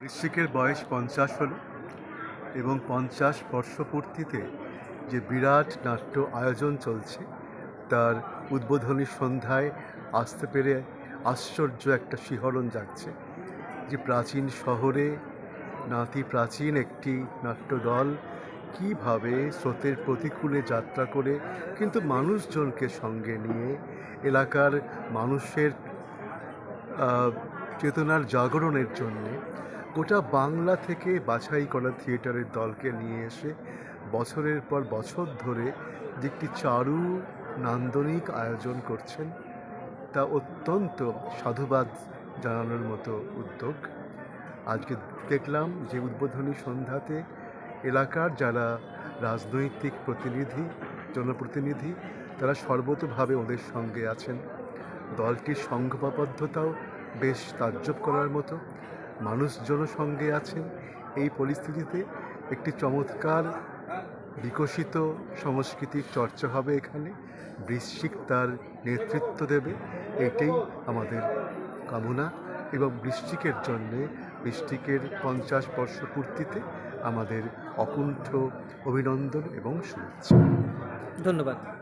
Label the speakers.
Speaker 1: বৃশ্চিকের বয়স পঞ্চাশ হলো এবং পঞ্চাশ বর্ষপূর্তিতে যে বিরাট নাট্য আয়োজন চলছে, তার উদ্বোধনী সন্ধ্যায় আসতে পেরে আশ্চর্য একটা শিহরণ জাগছে যে প্রাচীন শহরে নাতি প্রাচীন একটি নাট্যদল কীভাবে স্রোতের প্রতিকূলে যাত্রা করে কিন্তু মানুষজনকে সঙ্গে নিয়ে এলাকার মানুষের চেতনার জাগরণের জন্যে গোটা বাংলা থেকে বাছাই করা থিয়েটারের দলকে নিয়ে এসে বছরের পর বছর ধরে যে একটি চারু নান্দনিক আয়োজন করছেন, তা অত্যন্ত সাধুবাদ জানানোর মতো উদ্যোগ। আজকে দেখলাম যে উদ্বোধনী সন্ধ্যাতে এলাকার যারা রাজনৈতিক প্রতিনিধি, জনপ্রতিনিধি, তারা সর্বতভাবে ওদের সঙ্গে আছেন। দলটির সংঘবদ্ধতাও বেশ তাজ্জব করার মতো। মানুষজন সঙ্গে আছেন, এই পরিস্থিতিতে একটি চমৎকার বিকশিত সংস্কৃতির চর্চা হবে এখানে। বৃশ্চিক তার নেতৃত্ব দেবে, এটাই আমাদের কামনা। এবং বৃষ্টিকের জন্যে বৃষ্টিকের পঞ্চাশ বর্ষ পূর্তিতে আমাদের অকুণ্ঠ অভিনন্দন এবং শুভেচ্ছা।
Speaker 2: ধন্যবাদ।